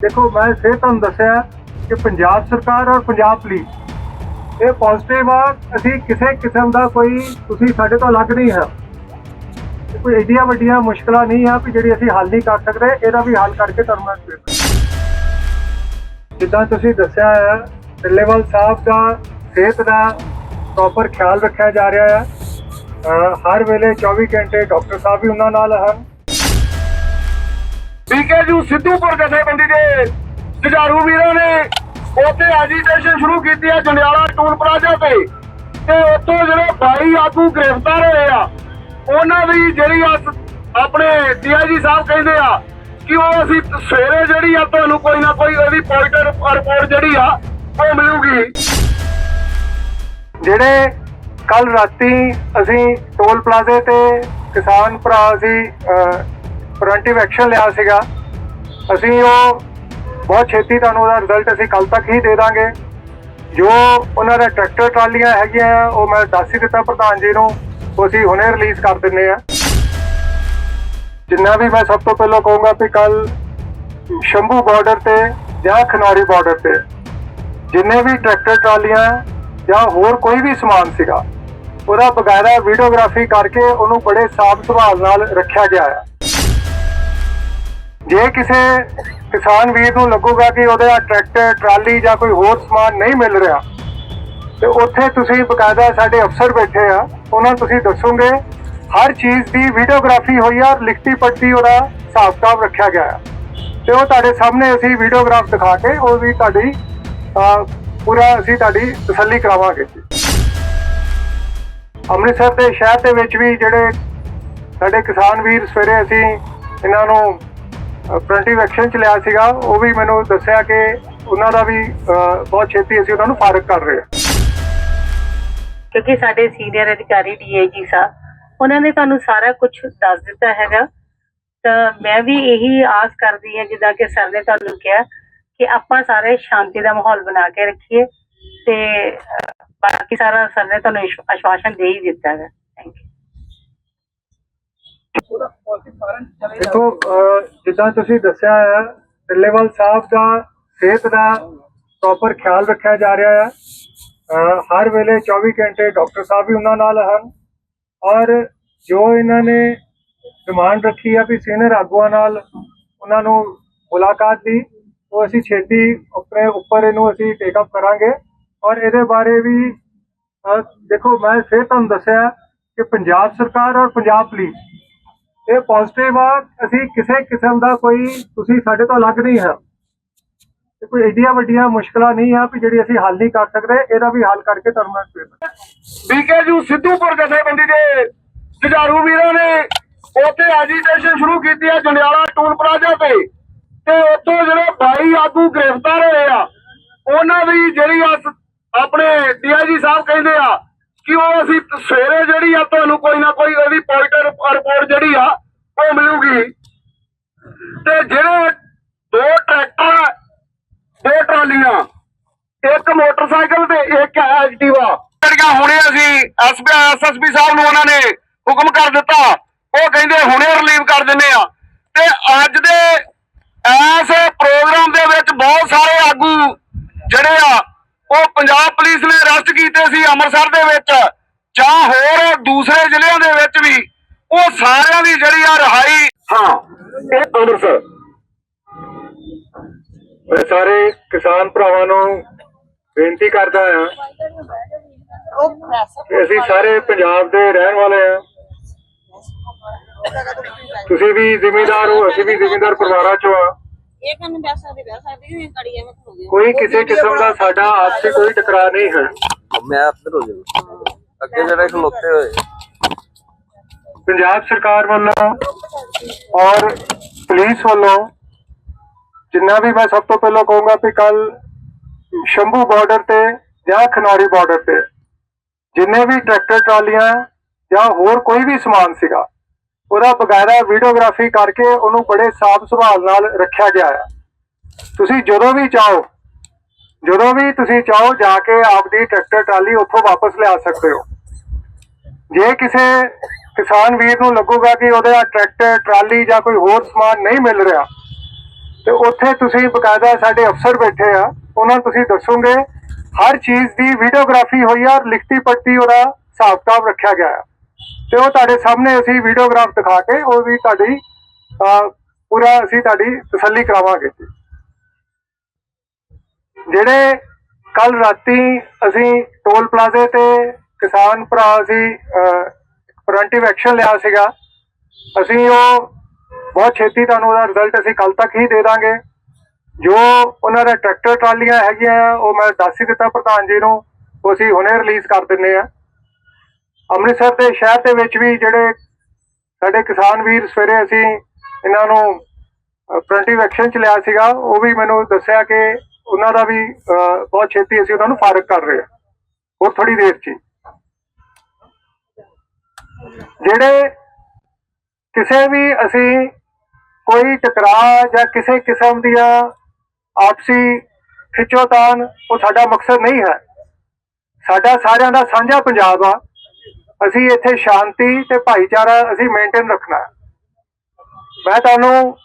ਦੇਖੋ, ਮੈਂ ਫਿਰ ਤੁਹਾਨੂੰ ਦੱਸਿਆ ਕਿ ਪੰਜਾਬ ਸਰਕਾਰ ਔਰ ਪੰਜਾਬ ਪੁਲਿਸ, ਇਹ ਪੋਜ਼ਿਟਿਵ ਆ, ਅਸੀਂ ਕਿਸੇ ਕਿਸਮ ਦਾ ਕੋਈ, ਤੁਸੀਂ ਸਾਡੇ ਤੋਂ ਅਲੱਗ ਨਹੀਂ ਹੈ। ਕੋਈ ਏਡੀਆਂ ਵੱਡੀਆਂ ਮੁਸ਼ਕਲਾਂ ਨਹੀਂ ਆ ਕਿ ਜਿਹੜੀ ਅਸੀਂ ਹੱਲ ਨਹੀਂ ਕਰ ਸਕਦੇ, ਇਹਦਾ ਵੀ ਹੱਲ ਕਰਕੇ ਤੁਹਾਨੂੰ ਮੈਂ ਦੱਸਾਂ ਜਿੱਦਾਂ ਤੁਸੀਂ ਦੱਸਿਆ ਹੈ ਟਿੱਲੇਵਾਲ ਸਾਹਿਬ ਦਾ ਸਿਹਤ ਦਾ ਪ੍ਰੋਪਰ ਖਿਆਲ ਰੱਖਿਆ ਜਾ ਰਿਹਾ ਹੈ ਹਰ ਵੇਲੇ 24 ਘੰਟੇ ਡਾਕਟਰ ਸਾਹਿਬ ਵੀ ਉਹਨਾਂ ਨਾਲ ਹਨ। ਬੀਕੇਯੂ ਸਿੱਧੂਪੁਰ ਜਥੇਬੰਦੀ ਦੇ ਜੁਝਾਰੂ ਵੀਰਾਂ ਨੇ ਉੱਥੇ ਐਜੀਟੇਸ਼ਨ ਸ਼ੁਰੂ ਕੀਤੀ ਹੈ, ਜੰਡਿਆਲਾ ਟੂਲ ਪਲਾਜ਼ਾ ਤੇ। ਤੇ ਉੱਥੋਂ ਜਿਹੜੇ 22 ਆਗੂ ਗ੍ਰਿਫਤਾਰ ਹੋਏ ਆ, ਉਹਨਾਂ ਦੀ ਜਿਹੜੀ ਆਪਣੇ ਡੀਆਈਜੀ ਸਾਹਿਬ ਕਹਿੰਦੇ ਆ ਕਿ ਉਹ ਅਸੀਂ ਸਵੇਰੇ ਜਿਹੜੀ ਆ ਤੁਹਾਨੂੰ ਕੋਈ ਨਾ ਕੋਈ ਉਹਦੀ ਪੋਇੰਟਰ ਰਿਪੋਰਟ ਜਿਹੜੀ ਆ, ਉਹ ਮਿਲੂਗੀ। ਜਿਹੜੇ ਕੱਲ ਰਾਤੀ ਅਸੀਂ ਟੋਲ ਪਲਾਜ਼ੇ ਤੇ ਕਿਸਾਨ ਭਰਾ ਸੀ ਪ੍ਰੀਵੈਂਟਿਵ ਐਕਸ਼ਨ ਲਿਆ ਸੀਗਾ। ਅਸੀਂ ਉਹ ਬਹੁਤ ਛੇਤੀ ਤੁਹਾਨੂੰ ਉਹਦਾ ਰਿਜ਼ਲਟ ਅਸੀਂ ਕੱਲ ਤੱਕ ਹੀ ਦੇ ਦਾਂਗੇ। ਜੋ ਉਹਨਾਂ ਦਾ ਟਰੈਕਟਰ ਟਰਾਲੀਆਂ ਹੈਗੀਆਂ, ਉਹ ਮੈਂ ਦੱਸ ਹੀ ਦਿੱਤਾ ਪ੍ਰਧਾਨ ਜੀ ਨੂੰ, ਉਹ ਅਸੀਂ ਹੁਣੇ ਰਿਲੀਜ਼ ਕਰ ਦਿੰਨੇ ਆ ਜਿੰਨਾ ਵੀ ਮੈਂ ਸਭ ਤੋਂ ਪਹਿਲਾਂ ਕਹੂੰਗਾ ਕਿ ਕੱਲ ਸ਼ੰਭੂ ਬਾਰਡਰ ਤੇ ਜਾਂ ਖਨਾਰੀ ਬਾਰਡਰ ਤੇ ਜਿੰਨੇ ਵੀ ਟਰੈਕਟਰ ਟਰਾਲੀਆਂ ਜਾਂ ਹੋਰ ਕੋਈ ਵੀ ਸਮਾਨ ਸੀਗਾ, ਉਹਦਾ ਬਗਾਇਦਾ ਵੀਡੀਓਗ੍ਰਾਫੀ ਕਰਕੇ ਉਹਨੂੰ ਬੜੇ ਸਾਫ਼ ਸੁਭਾਅ ਨਾਲ ਰੱਖਿਆ ਗਿਆ ਹੈ। ਜੇ ਕਿਸੇ ਕਿਸਾਨ ਵੀਰ ਨੂੰ ਲੱਗੂਗਾ ਕਿ ਉਹਦੇ ਆ ਟਰੈਕਟਰ, ਟਰਾਲੀ ਜਾਂ ਕੋਈ ਹੋਰ ਸਮਾਨ ਨਹੀਂ ਮਿਲ ਰਿਹਾ, ਤੇ ਉੱਥੇ ਤੁਸੀਂ ਬਕਾਇਦਾ ਸਾਡੇ ਅਫਸਰ ਬੈਠੇ ਆ, ਉਹਨਾਂ ਨੂੰ ਤੁਸੀਂ ਦੱਸੋਗੇ, ਹਰ ਚੀਜ਼ ਦੀ ਵੀਡੀਓਗ੍ਰਾਫੀ ਹੋਈ ਆ ਔਰ ਲਿਖਤੀ ਪੱਟੀ ਉਹਦਾ ਹਿਸਾਬ ਕਿਤਾਬ ਰੱਖਿਆ ਗਿਆ ਆ। ਤੇ ਉਹ ਤੁਹਾਡੇ ਸਾਹਮਣੇ ਅਸੀਂ ਵੀਡੀਓਗ੍ਰਾਫ ਦਿਖਾ ਕੇ ਉਹ ਵੀ ਤੁਹਾਡੀ ਪੂਰਾ ਅਸੀਂ ਤੁਹਾਡੀ ਤਸੱਲੀ ਕਰਾਵਾਂਗੇ ਅੰਮ੍ਰਿਤਸਰ ਦੇ ਸ਼ਹਿਰ ਦੇ ਵਿੱਚ ਵੀ ਜਿਹੜੇ ਸਾਡੇ ਕਿਸਾਨ ਵੀਰ ਸਵੇਰੇ ਅਸੀਂ ਇਹਨਾਂ ਨੂੰ ਪ੍ਰੀਵੈਂਟਿਵ ਐਕਸ਼ਨ ਚ ਲਿਆ ਸੀਗਾ, ਉਹ ਵੀ ਮੈਨੂੰ ਦੱਸਿਆ ਕਿ ਉਹਨਾਂ ਦਾ ਵੀ ਬਹੁਤ ਛੇਤੀ ਅਸੀਂ ਉਹਨਾਂ ਨੂੰ ਫਾਰਗ ਕਰ ਰਹੇ ਹਾਂ। ਕਿਉਂਕਿ ਸਾਡੇ ਸੀਨੀਅਰ ਅਧਿਕਾਰੀ ਡੀਆਈਜੀ ਸਾਹਿਬ, ਉਹਨਾਂ ਨੇ ਤੁਹਾਨੂੰ ਸਾਰਾ ਕੁਝ ਦੱਸ ਦਿੱਤਾ ਹੈਗਾ। ਤਾਂ ਮੈਂ ਵੀ ਇਹੀ ਆਸ ਕਰਦੀ ਹਾਂ, ਜਿੱਦਾਂ ਕਿ ਸਰ ਨੇ ਤੁਹਾਨੂੰ ਕਿਹਾ, ਕਿ ਆਪਾਂ ਸਾਰੇ ਸ਼ਾਂਤੀ ਦਾ ਮਾਹੌਲ ਬਣਾ ਕੇ ਰੱਖੀਏ ਤੇ ਬਾਕੀ ਸਾਰਾ ਸਰ ਨੇ ਤੁਹਾਨੂੰ ਆਸ਼ਵਾਸਨ ਦੇ ਹੀ ਦਿੱਤਾ ਹੈ ਦੇਖੋ ਜਿੱਦਾਂ ਤੁਸੀਂ ਦੱਸਿਆ ਹੈ ਟਿੱਲੇਵਾਲ ਸਾਹਿਬ ਦਾ ਸਿਹਤ ਦਾ ਪ੍ਰੋਪਰ ਖਿਆਲ ਰੱਖਿਆ ਜਾ ਰਿਹਾ ਹੈ ਹਰ ਵੇਲੇ 24 ਘੰਟੇ ਡਾਕਟਰ ਸਾਹਿਬ ਵੀ ਉਹਨਾਂ ਨਾਲ ਹਨ। ਔਰ ਜੋ ਇਹਨਾਂ ਨੇ ਡਿਮਾਂਡ ਰੱਖੀ ਆ ਵੀ ਸੀਨੀਅਰ ਆਗੂਆਂ ਨਾਲ ਉਹਨਾਂ ਨੂੰ ਮੁਲਾਕਾਤ ਦੀ, ਉਹ ਅਸੀਂ ਛੇਤੀ ਆਪਣੇ ਉੱਪਰ ਇਹਨੂੰ ਅਸੀਂ ਟੇਕ ਅਪ ਕਰਾਂਗੇ। ਔਰ ਇਹਦੇ ਬਾਰੇ ਵੀ ਦੇਖੋ, ਮੈਂ ਫੇਰ ਤੁਹਾਨੂੰ ਦੱਸਿਆ ਕਿ ਪੰਜਾਬ ਸਰਕਾਰ ਔਰ ਪੰਜਾਬ ਪੁਲਿਸ ਇਹ ਪੋਜ਼ਿਟਿਵ ਆ, ਅਸੀਂ ਕਿਸੇ ਕਿਸਮ ਦਾ ਕੋਈ, ਤੁਸੀਂ ਸਾਡੇ ਤੋਂ ਅਲੱਗ ਨਹੀਂ ਹੈ ਇਹ ਕੋਈ ਏਡੀਆਂ ਵੱਡੀਆਂ ਮੁਸ਼ਕਲਾਂ ਨਹੀਂ ਆ ਕਿ ਜਿਹੜੀ ਅਸੀਂ ਹੱਲ ਨਹੀਂ ਕਰ ਸਕਦੇ, ਇਹਦਾ ਵੀ ਹੱਲ ਕਰਕੇ ਤੁਹਾਨੂੰ ਮੈਂ ਦੱਸਾਂ ਬੀਕੇਯੂ ਸਿੱਧੂਪੁਰ ਜਥੇਬੰਦੀ ਦੇ ਜੁਝਾਰੂ ਵੀਰਾਂ ਨੇ ਉੱਥੇ ਐਜੀਟੇਸ਼ਨ ਸ਼ੁਰੂ ਕੀਤੀ ਹੈ ਜੰਡਿਆਲਾ ਟੂਲ ਪਲਾਜ਼ਾ ਤੇ। ਤੇ ਉੱਥੋਂ ਜਿਹੜੇ 22 ਆਗੂ ਗ੍ਰਿਫਤਾਰ ਹੋਏ ਆ, ਉਹਨਾਂ ਦੀ ਜਿਹੜੀ ਆ ਸ- ਆਪਣੇ ਡੀਆਈਜੀ ਸਾਹਿਬ ਕਹਿੰਦੇ ਆ ਕਿ ਉਹ ਅਸੀਂ ਸਵੇਰੇ ਜਿਹੜੀ ਆ ਤੁਹਾਨੂੰ ਕੋਈ ਨਾ ਕੋਈ ਉਹਦੀ ਪੋਇੰਟਰ ਰਿਪੋਰਟ ਜਿਹੜੀ ਆ, ਉਹ ਮਿਲੂਗੀ। ਤੇ ਜਿਹੜੇ ਦੋ ਟਰੈਕਟਰ, ਦੋ ਟਰਾਲੀਆਂ, ਇੱਕ ਮੋਟਰਸਾਈਕਲ ਤੇ ਇੱਕ ਐਕਟਿਵਾ। ਜਿਹੜੀਆਂ ਹੁਣੇ ਅਸੀਂ ਐਸਐਸਪੀ ਸਾਹਿਬ ਨੂੰ ਉਹਨਾਂ ਨੇ ਹੁਕਮ ਕਰ ਦਿੱਤਾ, ਉਹ ਕਹਿੰਦੇ ਹੁਣੇ ਰਿਲੀਵ ਕਰ ਦਿੰਨੇ ਆ। ਤੇ ਅੱਜ ਦੇ ਐਸ ਪ੍ਰੋਗਰਾਮ ਦੇ ਵਿੱਚ ਬਹੁਤ ਸਾਰੇ ਆਗੂ ਜਿਹੜੇ ਆ ਉਹ ਪੰਜਾਬ ਪੁਲਿਸ ਨੇ ਅਰੈਸਟ ਕੀਤੇ ਸੀ ਅੰਮ੍ਰਿਤਸਰ ਦੇ ਵਿੱਚ, ਜਾਂ ਹੋਰ ਦੂਸਰੇ ਜ਼ਿਲ੍ਹਿਆਂ ਦੇ ਵਿੱਚ ਵੀ। ਉਹ ਸਾਰਿਆਂ ਦੀ ਜਿਹੜੀ ਆ ਰਿਹਾਈ ਹਾਂ, ਇਹ ਅੰਮ੍ਰਿਤਸਰ। ਮੈਂ ਸਾਰੇ ਕਿਸਾਨ ਭਰਾਵਾਂ ਨੂੰ ਬੇਨਤੀ ਕਰਦਾ ਹਾਂ ਅਸੀਂ ਸਾਰੇ ਪੰਜਾਬ ਦੇ ਰਹਿਣ ਵਾਲੇ ਆ ਤੁਸੀਂ ਵੀ ਜ਼ਿਮੀਂਦਾਰ ਹੋ, ਅਸੀਂ ਵੀ ਜ਼ਿਮੀਂਦਾਰ ਪਰਿਵਾਰਾਂ ਚੋਂ ਆ ਇਹ ਕੰਨ ਬੈਠ ਸਕਦੇ ਬੈਠ ਸਕਦੇ ਨਹੀਂ ਕੜੀ ਐਵੇਂ ਖਲੋਗੇ ਕੋਈ ਕਿਸੇ ਕਿਸਮ ਦਾ ਸਾਡਾ ਆਪਸੀ ਕੋਈ ਟਕਰਾਅ ਨਹੀਂ ਹੈ। ਮੈਂ ਅੰਦਰ ਹੋ ਜਾਣਾ ਅੱਗੇ ਜਿਹੜੇ ਖਲੋਤੇ ਹੋਏ। ਪੰਜਾਬ ਸਰਕਾਰ ਵੱਲੋਂ ਔਰ ਪੁਲਿਸ ਵੱਲੋਂ ਜਿੰਨਾ ਵੀ ਮੈਂ ਸਭ ਤੋਂ ਪਹਿਲਾਂ ਕਹੂੰਗਾ ਕਿ ਕੱਲ ਸ਼ੰਭੂ ਬਾਰਡਰ ਤੇ ਜਾਂ ਖਨੌਰੀ ਬਾਰਡਰ ਤੇ ਜਿੰਨੇ ਵੀ ਟਰੈਕਟਰ ਟਰਾਲੀਆਂ ਜਾਂ ਹੋਰ ਕੋਈ ਵੀ ਸਮਾਨ ਸੀਗਾ ਉਹਦਾ ਬਕਾਇਦਾ ਵੀਡੀਓਗ੍ਰਾਫੀ ਕਰਕੇ ਉਹਨੂੰ ਬੜੇ ਸਾਫ਼ ਸੁਭਾਅ ਨਾਲ ਰੱਖਿਆ ਗਿਆ ਹੈ ਤੁਸੀਂ ਜਦੋਂ ਵੀ ਚਾਹੋ, ਜਦੋਂ ਵੀ ਤੁਸੀਂ ਚਾਹੋ ਜਾ ਕੇ ਆਪਦੀ ਟਰੈਕਟਰ ਟਰਾਲੀ ਉੱਥੋਂ ਵਾਪਸ ਲਿਆ ਸਕਦੇ ਹੋ। ਜੇ ਕਿਸੇ ਕਿਸਾਨ ਵੀਰ ਨੂੰ ਲੱਗੂਗਾ ਕਿ ਉਹਦਾ ਟਰੈਕਟਰ ਟਰਾਲੀ ਜਾਂ ਕੋਈ ਹੋਰ ਸਮਾਨ ਨਹੀਂ ਮਿਲ ਰਿਹਾ, ਤੇ ਉੱਥੇ ਤੁਸੀਂ ਬਕਾਇਦਾ ਸਾਡੇ ਅਫਸਰ ਬੈਠੇ ਆ, ਉਹਨਾਂ ਨੂੰ ਤੁਸੀਂ ਦੱਸੋਗੇ, ਹਰ ਚੀਜ਼ ਦੀ ਵੀਡੀਓਗ੍ਰਾਫੀ ਹੋਈ ਆ, ਔਰ ਲਿਖਤੀ ਪੱਟੀ ਉਹਦਾ ਹਿਸਾਬ ਕਿਤਾਬ ਰੱਖਿਆ ਗਿਆ ਆ। ਤੇ ਉਹ ਤੁਹਾਡੇ ਸਾਹਮਣੇ ਅਸੀਂ ਵੀਡੀਓਗ੍ਰਾਫ ਦਿਖਾ ਕੇ ਉਹ ਵੀ ਤੁਹਾਡੀ ਅਹ, ਪੂਰਾ ਅਸੀਂ ਤੁਹਾਡੀ ਤਸੱਲੀ ਕਰਾਵਾਂਗੇ। ਜਿਹੜੇ ਕੱਲ ਰਾਤੀ ਅਸੀਂ ਟੋਲ ਪਲਾਜ਼ੇ ਤੇ ਕਿਸਾਨ ਭਰਾ ਅਸੀਂ ਪ੍ਰੀਵੈਂਟਿਵ ਐਕਸ਼ਨ ਲਿਆ ਸੀਗਾ ਅਸੀਂ ਉਹ ਬਹੁਤ ਛੇਤੀ ਤੁਹਾਨੂੰ ਉਹਦਾ ਰਿਜ਼ਲਟ ਅਸੀਂ ਕੱਲ ਤੱਕ ਹੀ ਦੇ ਦਾਂਗੇ। ਜੋ ਉਹਨਾਂ ਦਾ ਟਰੈਕਟਰ ਟਰਾਲੀਆਂ ਹੈਗੀਆਂ ਉਹ ਮੈਂ ਦੱਸ ਹੀ ਦਿੱਤਾ ਪ੍ਰਧਾਨ ਜੀ ਨੂੰ ਉਹ ਅਸੀਂ ਹੁਣੇ ਰਿਲੀਜ਼ ਕਰ ਦਿੰਨੇ ਆ। ਅੰਮ੍ਰਿਤਸਰ ਦੇ ਸ਼ਹਿਰ ਦੇ ਵਿੱਚ ਵੀ ਜਿਹੜੇ ਸਾਡੇ ਕਿਸਾਨ ਵੀਰ ਸਵੇਰੇ ਅਸੀਂ ਇਹਨਾਂ ਨੂੰ ਪ੍ਰੀਵੈਂਟਿਵ ਐਕਸ਼ਨ ਚ ਲਿਆ ਸੀਗਾ ਉਹ ਵੀ ਮੈਨੂੰ ਦੱਸਿਆ ਕਿ ਉਹਨਾਂ ਦਾ ਵੀ ਅਹ, ਬਹੁਤ ਛੇਤੀ ਅਸੀਂ ਉਹਨਾਂ ਨੂੰ ਫਾਰਗ ਕਰ ਰਹੇ ਹਾਂ। ਹੋਰ ਥੋੜੀ ਦੇਰ ਚ ਹੀ। ਜਿਹੜੇ ਕਿਸੇ ਵੀ ਅਸੀਂ ਕੋਈ ਟਕਰਾਅ ਜਾਂ ਕਿਸੇ ਕਿਸਮ ਦੀਆਂ ਆਪਸੀ ਖਿੱਚੋਤਾਨ ਉਹ ਸਾਡਾ ਮਕਸਦ ਨਹੀਂ ਹੈ। ਸਾਡਾ ਸਾਰਿਆਂ ਦਾ ਸਾਂਝਾ ਪੰਜਾਬ ਆ। ਅਸੀਂ ਇੱਥੇ ਸ਼ਾਂਤੀ ਤੇ ਭਾਈਚਾਰਾ ਅਸੀਂ ਮੇਨਟੇਨ ਰੱਖਣਾ ਮੈਂ ਤੁਹਾਨੂੰ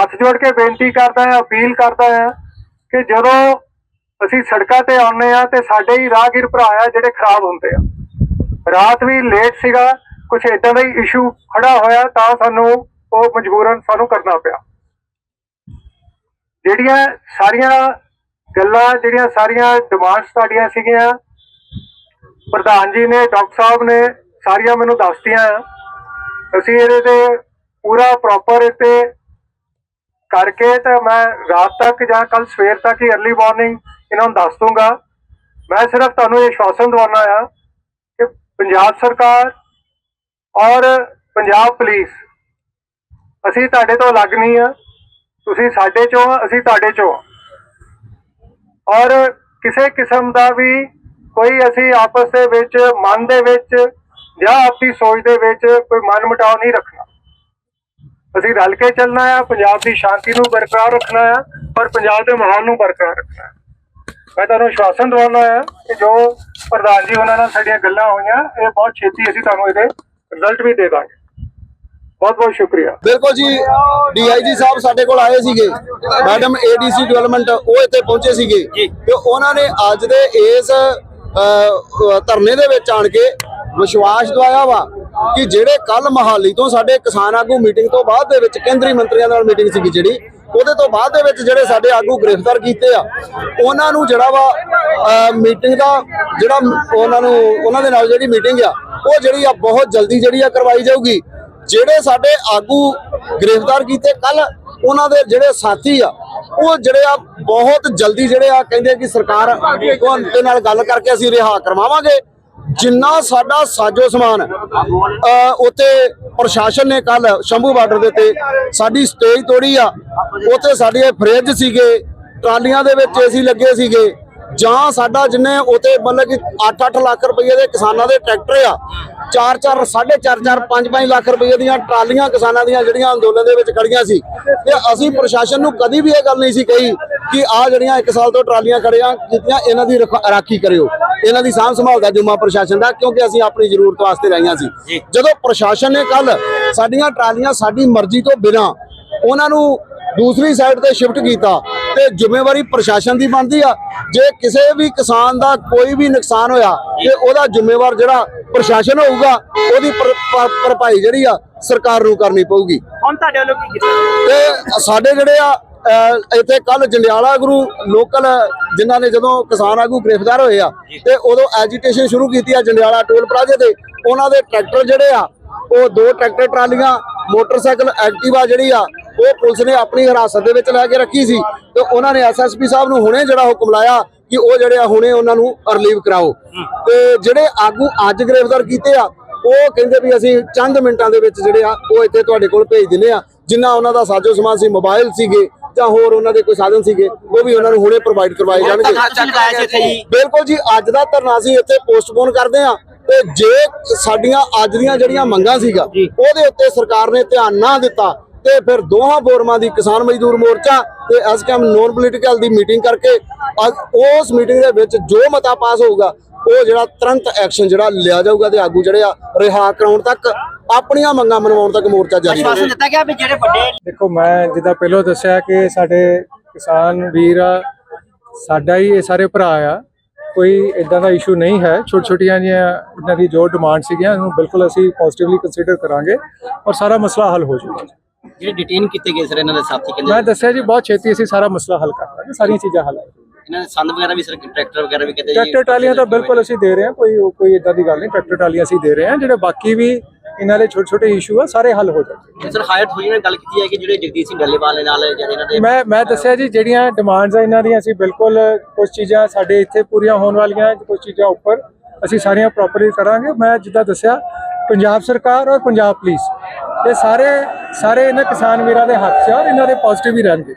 ਹੱਥ ਜੋੜ ਕੇ ਬੇਨਤੀ ਕਰਦਾ ਹਾਂ, ਅਪੀਲ ਕਰਦਾ ਹਾਂ ਕਿ ਜਦੋਂ ਅਸੀਂ ਸੜਕਾਂ ਤੇ ਆਉਂਦੇ ਆ ਤੇ ਸਾਡੇ ਹੀ ਰਾਹਗੀਰ ਭਰਾ ਆ ਜਿਹੜੇ ਖਰਾਬ ਹੁੰਦੇ ਆ। ਰਾਤ ਵੀ ਲੇਟ ਸੀਗਾ ਕੁਝ ਇਦਾਂ ਦਾ ਹੀ ਇਸ਼ੂ ਖੜਾ ਹੋਇਆ ਤਾਂ ਸਾਨੂੰ ਉਹ ਮਜਬੂਰਨ ਸਾਨੂੰ ਕਰਨਾ ਪਿਆ। ਜਿਹੜੀਆਂ ਸਾਰੀਆਂ ਗੱਲਾਂ, ਜਿਹੜੀਆਂ ਸਾਰੀਆਂ ਡਿਮਾਂਡਸ ਤੁਹਾਡੀਆਂ ਸੀਗੀਆਂ ਪ੍ਰਧਾਨ ਜੀ ਨੇ ਡਾਕਟਰ ਸਾਹਿਬ ਨੇ ਸਾਰੀਆਂ ਮੈਨੂੰ ਦੱਸਤੀਆਂ। ਅਸੀਂ ਇਹਦੇ ਤੇ ਪੂਰਾ ਪ੍ਰੋਪਰ ਤੇ ਕਰਕੇ ਤੇ ਮੈਂ ਰਾਤ ਤੱਕ ਜਾਂ ਕੱਲ ਸਵੇਰ ਤੱਕ ਹੀ अर्ਲੀ ਮਾਰਨਿੰਗ ਇਹਨਾਂ ਨੂੰ ਦੱਸ ਦੂੰਗਾ ਮੈਂ ਸਿਰਫ ਤੁਹਾਨੂੰ ਇਹ ਆਸ਼ਵਾਸਨ ਦਵਾਉਣਾ ਆ ਕਿ ਪੰਜਾਬ ਸਰਕਾਰ ਔਰ ਪੰਜਾਬ ਪੁਲਿਸ ਅਸੀਂ ਤੁਹਾਡੇ ਤੋਂ ਅਲੱਗ ਨਹੀਂ ਆ। ਤੁਸੀਂ ਸਾਡੇ ਚੋਂ ਆ, ਅਸੀਂ ਤੁਹਾਡੇ ਚੋਂ ਆ। ਔਰ ਕਿਸੇ ਕਿਸਮ ਦਾ ਵੀ ਕੋਈ ਅਸੀਂ ਆਪਸ ਦੇ ਵਿੱਚ, ਮਨ ਦੇ ਵਿੱਚ ਜਾਂ ਆਪਣੀ ਸੋਚ ਦੇ ਵਿੱਚ ਕੋਈ ਮਨ ਮੁਟਾਵ ਨਹੀਂ ਰੱਖਣਾ। ਅਸੀਂ ਰਲ ਕੇ ਚੱਲਣਾ ਆ, ਪੰਜਾਬ ਦੀ ਸ਼ਾਂਤੀ ਨੂੰ ਬਰਕਰਾਰ ਰੱਖਣਾ ਆ, ਔਰ ਪੰਜਾਬ ਦੇ ਮਾਹੌਲ ਨੂੰ ਬਰਕਰਾਰ ਰੱਖਣਾ ਹੈ ਮੈਂ ਤੁਹਾਨੂੰ ਆਸ਼ਵਾਸਨ ਦਵਾਉਣਾ ਹੈ ਕਿ ਜੋ ਪ੍ਰਧਾਨ ਜੀ ਉਹਨਾਂ ਨਾਲ ਸਾਡੀਆਂ ਗੱਲਾਂ ਹੋਈਆਂ, ਇਹ ਬਹੁਤ ਛੇਤੀ ਅਸੀਂ ਤੁਹਾਨੂੰ ਇਹਦੇ ਰਿਜ਼ਲਟ ਵੀ ਦੇ ਦਾਂਗੇ। ਬਹੁਤ ਬਹੁਤ ਸ਼ੁਕਰੀਆ। ਬਿਲਕੁਲ ਜੀ, ਡੀਆਈਜੀ ਸਾਹਿਬ ਸਾਡੇ ਕੋਲ ਆਏ ਸੀਗੇ। ਮੈਡਮ, ਏਡੀਸੀ ਡਿਵੈਲਪਮੈਂਟ, ਉਹ ਇੱਥੇ ਪਹੁੰਚੇ ਸੀਗੇ। ਤੇ ਉਹਨਾਂ ਨੇ ਅੱਜ ਦੇ ਇਸ ਧਰਨੇ ਦੇ ਵਿੱਚ ਆਣ ਕੇ ਵਿਸ਼ਵਾਸ ਦਵਾਇਆ ਵਾ ਕਿ ਜਿਹੜੇ ਕੱਲ ਮਹਾਲੀ ਤੋਂ ਸਾਡੇ ਕਿਸਾਨ ਆਗੂ ਮੀਟਿੰਗ ਤੋਂ ਬਾਅਦ ਦੇ ਵਿੱਚ ਕੇਂਦਰੀ ਮੰਤਰੀਆਂ ਨਾਲ ਮੀਟਿੰਗ ਸੀਗੀ ਜਿਹੜੀ, ਉਹਦੇ ਤੋਂ ਬਾਅਦ ਦੇ ਵਿੱਚ ਜਿਹੜੇ ਸਾਡੇ ਆਗੂ ਗ੍ਰਿਫਤਾਰ ਕੀਤੇ ਆ, ਉਹਨਾਂ ਨੂੰ ਜਿਹੜਾ ਵਾ ਮੀਟਿੰਗ ਦਾ ਜਿਹੜਾ ਉਹਨਾਂ ਨੂੰ, ਉਹਨਾਂ ਦੇ ਨਾਲ ਜਿਹੜੀ ਮੀਟਿੰਗ ਆ, ਉਹ ਜਿਹੜੀ ਆ ਬਹੁਤ ਜਲਦੀ ਜਿਹੜੀ ਆ ਕਰਵਾਈ ਜਾਊਗੀ। ਜਿਹੜੇ ਸਾਡੇ ਆਗੂ ਗ੍ਰਿਫਤਾਰ ਕੀਤੇ ਕੱਲ ਉਹਨਾਂ ਦੇ ਜਿਹੜੇ ਸਾਥੀ ਆ, ਉਹ ਜਿਹੜੇ ਆ ਬਹੁਤ ਜਲਦੀ ਜਿਹੜੇ ਆ ਕਹਿੰਦੇ ਕਿ ਸਰਕਾਰ ਉਹ ਨਾਲ ਗੱਲ ਕਰਕੇ ਅਸੀਂ ਰਿਹਾ ਕਰਵਾਵਾਂਗੇ। ਜਿੰਨਾ ਸਾਡਾ ਸਾਜੋ ਸਮਾਨ ਉੱਥੇ ਪ੍ਰਸ਼ਾਸਨ ਨੇ ਕੱਲ ਸ਼ੰਭੂ ਬਾਰਡਰ ਦੇ ਉੱਤੇ ਸਾਡੀ ਸਟੇਜ ਤੋੜੀ ਆ। ਉੱਥੇ ਸਾਡੇ ਫ੍ਰਿਜ ਸੀਗੇ, ਟਰਾਲੀਆਂ ਦੇ ਵਿੱਚ ਏਸੀ ਲੱਗੇ ਸੀਗੇ। ਜਾਂ ਸਾਡਾ ਜਿੰਨੇ ਉਤੇ ਮਤਲਬ ਕਿ 8-8 ਲੱਖ ਰੁਪਏ ਦੇ ਕਿਸਾਨਾਂ ਦੇ ਟਰੈਕਟਰ ਆ 4-4 4.5 5-5 ਲੱਖ ਰੁਪਏ ਦੀਆਂ ਟਰਾਲੀਆਂ ਕਿਸਾਨਾਂ ਦੀਆਂ ਜਿਹੜੀਆਂ ਅੰਦੋਲਨ ਦੇ ਵਿੱਚ ਖੜੀਆਂ ਸੀ। ਤੇ ਅਸੀਂ ਪ੍ਰਸ਼ਾਸਨ ਨੂੰ ਕਦੀ ਵੀ ਇਹ ਗੱਲ ਨਹੀਂ ਸੀ ਕਹੀ ਕਿ ਆ ਜਿਹੜੀਆਂ 1 ਸਾਲ ਤੋਂ ਟਰਾਲੀਆਂ ਖੜੀਆਂ ਕੀਤੀਆਂ ਇਹਨਾਂ ਦੀ ਰਖ- ਕਰਿਓ। ਇਹਨਾਂ ਦੀ ਸਾਂਭ ਸੰਭਾਲ ਦਾ ਜੁਮਾ ਪ੍ਰਸ਼ਾਸਨ ਦਾ ਕਿਉਂਕਿ ਅਸੀਂ ਆਪਣੀ ਜ਼ਰੂਰਤ ਵਾਸਤੇ ਲਾਈਆਂ ਸੀ। ਜਦੋਂ ਪ੍ਰਸ਼ਾਸਨ ਨੇ ਕੱਲ ਸਾਡੀਆਂ ਟਰਾਲੀਆਂ ਸਾਡੀ ਮਰਜ਼ੀ ਤੋਂ ਬਿਨਾਂ ਉਹਨਾਂ ਨੂੰ ਦੂਸਰੀ ਸਾਈਡ ਤੇ ਸ਼ਿਫਟ ਕੀਤਾ ਤੇ ਜ਼ਿੰਮੇਵਾਰੀ ਪ੍ਰਸ਼ਾਸਨ ਦੀ ਬਣਦੀ ਆ। ਜੇ ਕਿਸੇ ਵੀ ਕਿਸਾਨ ਦਾ ਕੋਈ ਵੀ ਨੁਕਸਾਨ ਹੋਇਆ ਤੇ ਉਹਦਾ ਜ਼ਿੰਮੇਵਾਰ ਜਿਹੜਾ ਪ੍ਰਸ਼ਾਸਨ ਹੋਊਗਾ ਉਹਦੀ ਭਰ- ਭਰ- ਭਰਪਾਈ ਜਿਹੜੀ ਆ ਸਰਕਾਰ ਨੂੰ ਕਰਨੀ ਪਊਗੀ। ਹੁਣ ਤੁਹਾਡੇ ਵੱਲੋਂ ਕੀ ਕੀਤਾ? ਤੇ ਸਾਡੇ ਜਿਹੜੇ ਆ ਇੱਥੇ ਕੱਲ ਜੰਡਿਆਲਾ ਗੁਰੂ ਲੋਕਲ ਜਿਨ੍ਹਾਂ ਨੇ ਜਦੋਂ ਕਿਸਾਨ ਆਗੂ ਗ੍ਰਿਫਤਾਰ ਹੋਏ ਆ ਤੇ ਉਦੋਂ ਐਜੀਟੇਸ਼ਨ ਸ਼ੁਰੂ ਕੀਤੀ ਆ ਜੰਡਿਆਲਾ ਟੋਲ ਪਲਾਜ਼ੇ ਤੇ। ਉਹਨਾਂ ਦੇ ਟਰੈਕਟਰ ਜਿਹੜੇ ਆ ਉਹ ਦੋ ਟਰੈਕਟਰ ਟਰਾਲੀਆਂ ਮੋਟਰਸਾਈਕਲ ਐਕਟਿਵਾ ਜਿਹੜੀ ਆ ਉਹ ਪੁਲਿਸ ਨੇ ਆਪਣੀ ਹਿਰਾਸਤ ਦੇ ਵਿੱਚ ਲੈ ਕੇ ਰੱਖੀ ਸੀ। ਤੇ ਉਹਨਾਂ ਨੇ ਐਸਐਸਪੀ ਸਾਹਿਬ ਨੂੰ ਹੁਣੇ ਜਿਹੜਾ ਹੁਕਮ ਲਾਇਆ ਕਿ ਉਹ ਜਿਹੜੇ ਆ ਹੁਣੇ ਉਹਨਾਂ ਨੂੰ ਰਿਲੀਵ ਕਰਾਓ। ਤੇ ਜਿਹੜੇ ਆਗੂ ਅੱਜ ਗ੍ਰਿਫਤਾਰ ਕੀਤੇ ਆ ਉਹ ਕਹਿੰਦੇ ਵੀ ਅਸੀਂ ਚੰਦ ਮਿੰਟਾਂ ਦੇ ਵਿੱਚ ਜਿਹੜੇ ਆ ਉਹ ਇੱਥੇ ਤੁਹਾਡੇ ਕੋਲ ਭੇਜ ਦਿੰਦੇ ਆ। ਜਿੰਨਾ ਉਹਨਾਂ ਦਾ ਸਾਜੋ ਸਮਾਨ ਸੀ ਮੋਬਾਈਲ ਸੀਗੇ ਜਾਂ ਹੋਰ ਉਹਨਾਂ ਦੇ ਕੋਈ ਸਾਧਨ ਸੀਗੇ ਉਹ ਵੀ ਉਹਨਾਂ ਨੂੰ ਹੁਣੇ ਪ੍ਰੋਵਾਈਡ ਕਰਵਾਏ ਜਾਣਗੇ। ਸੀ ਬਿਲਕੁਲ ਜੀ ਅੱਜ ਦਾ ਧਰਨਾ ਅਸੀਂ ਇੱਥੇ ਪੋਸਟਪੋਨ ਕਰਦੇ ਆ ਤੇ ਜੇ ਸਾਡੀਆਂ ਅੱਜ ਦੀਆਂ ਜਿਹੜੀਆਂ ਮੰਗਾਂ ਸੀਗਾ ਉਹਦੇ ਉੱਤੇ ਸਰਕਾਰ ਨੇ ਧਿਆਨ ਨਾ ਦਿੱਤਾ ਤੇ ਫਿਰ ਦੋਹਾਂ ਫੋਰਮਾਂ ਦੀ ਕਿਸਾਨ ਮਜ਼ਦੂਰ ਮੋਰਚਾ ਤੇ ਐਸਕੇਐਮ ਨੋਨ ਪੋਲੀਟੀਕਲ ਦੀ ਮੀਟਿੰਗ ਕਰਕੇ ਉਸ ਮੀਟਿੰਗ ਦੇ ਵਿੱਚ ਜੋ ਮਤਾ ਪਾਸ ਹੋਊਗਾ ਉਹ ਜਿਹੜਾ ਤੁਰੰਤ ਐਕਸ਼ਨ ਜਿਹੜਾ ਲਿਆ ਜਾਊਗਾ ਤੇ ਆਗੂ ਜਿਹੜੇ ਆ ਰਿਹਾ ਕਰਾਉਣ ਤੱਕ ਆਪਣੀਆਂ ਮੰਗਾਂ ਮਨਵਾਉਣ ਤੱਕ ਮੋਰਚਾ ਜਾਰੀ ਆਸ਼ਵਾਸਨ ਦਿੱਤਾ ਗਿਆ ਵੀ ਜਿਹੜੇ ਵੱਡੇ ਦੇਖੋ ਮੈਂ ਜਿੱਦਾਂ ਪਹਿਲਾਂ ਦੱਸਿਆ ਕਿ ਸਾਡੇ ਕਿਸਾਨ ਵੀਰ ਆ ਸਾਡਾ ਹੀ ਇਹ ਸਾਰੇ ਭਰਾ ਆ। ਕੋਈ ਇਦਾਂ ਦਾ ਇਸ਼ੂ ਨਹੀਂ ਹੈ। ਛੋਟੀ ਛੋਟੀਆਂ ਜਿਹੀਆਂ ਇਹਨਾਂ ਦੀ ਜੋ ਡਿਮਾਂਡ ਸੀਗੀਆਂ ਉਹਨੂੰ ਬਿਲਕੁਲ ਅਸੀਂ ਪੋਜ਼ਿਟਿਵਲੀ ਕੰਸੀਡਰ ਕਰਾਂਗੇ ਔਰ ਸਾਰਾ ਮਸਲਾ ਹੱਲ ਹੋ ਜਾਊਗਾ। ਜਿਹੜੇ ਡਿਟੇਨ ਕੀਤੇ ਗਏ ਸਰ ਇਹਨਾਂ ਦੇ ਸਾਥੀ ਕਹਿੰਦੇ ਮੈਂ ਦੱਸਿਆ ਜੀ ਬਹੁਤ ਛੇਤੀ ਅਸੀਂ ਸਾਰਾ ਮਸਲਾ ਹੱਲ ਕਰ ਦਾਂਗੇ ਸਾਰੀਆਂ ਚੀਜ਼ਾਂ ਹੱਲ ਹੋ। ਇਹਨਾਂ ਦੇ ਸੰਦ ਵਗੈਰਾ ਵੀ ਸਰ ਟਰੈਕਟਰ ਵਗੈਰਾ ਵੀ ਕਹਿੰਦੇ ਟਰੈਕਟਰ ਟਰਾਲੀਆਂ ਤਾਂ ਬਿਲਕੁਲ ਅਸੀਂ ਦੇ ਰਹੇ ਹਾਂ ਕੋਈ ਕੋਈ ਇਦਾਂ ਦੀ ਗੱਲ ਨਹੀਂ ਟਰੈਕਟਰ ਟਰਾਲੀਆਂ ਅਸੀਂ ਦੇ ਰਹੇ ਹਾਂ ਜਿਹੜੇ ਬਾਕੀ ਵੀ ਇਹਨਾਂ ਦੇ ਛੋਟੇ ਛੋਟੇ ਇਸ਼ੂ ਆ ਸਾਰੇ ਹੱਲ ਹੋ ਜਾਣਗੇ। ਸਰ ਹਾਇਰ ਹੋਈ ਨੇ ਗੱਲ ਕੀਤੀ ਹੈ ਕਿ ਜਿਹੜੇ ਜਗਦੀਸ਼ ਸਿੰਘ ਡੱਲੇਵਾਲ ਦੇ ਨਾਲ ਜਿਹੜੇ ਇਹਨਾਂ ਦੇ ਮੈਂ ਮੈਂ ਦੱਸਿਆ ਜੀ ਜਿਹੜੀਆਂ ਡਿਮਾਂਡਸ ਆ ਇਹਨਾਂ ਦੀਆਂ ਅਸੀਂ ਬਿਲਕੁਲ ਕੁਝ ਚੀਜ਼ਾਂ ਸਾਡੇ ਇੱਥੇ ਪੂਰੀਆਂ ਹੋਣ ਵਾਲੀਆਂ ਕੁਝ ਚੀਜ਼ਾਂ ਉੱਪਰ ਅਸੀਂ ਸਾਰੀਆਂ ਪ੍ਰੋਪਰਲੀ ਕਰਾਂਗੇ। ਮੈਂ ਜਿੱਦਾਂ ਦੱਸਿਆ ਪੰਜਾਬ ਸਰਕਾਰ ਔਰ ਪੰਜਾਬ ਪੁਲਿਸ ਇਹ ਸਾਰੇ ਸਾਰੇ ਇਹਨਾਂ ਕਿਸਾਨ ਵੀਰਾਂ ਦੇ ਹੱਥ 'ਚ ਆ ਔਰ ਇਹਨਾਂ ਦੇ ਪੋਜ਼ਿਟਿਵ ਹੀ ਰਹਿਣਗੇ।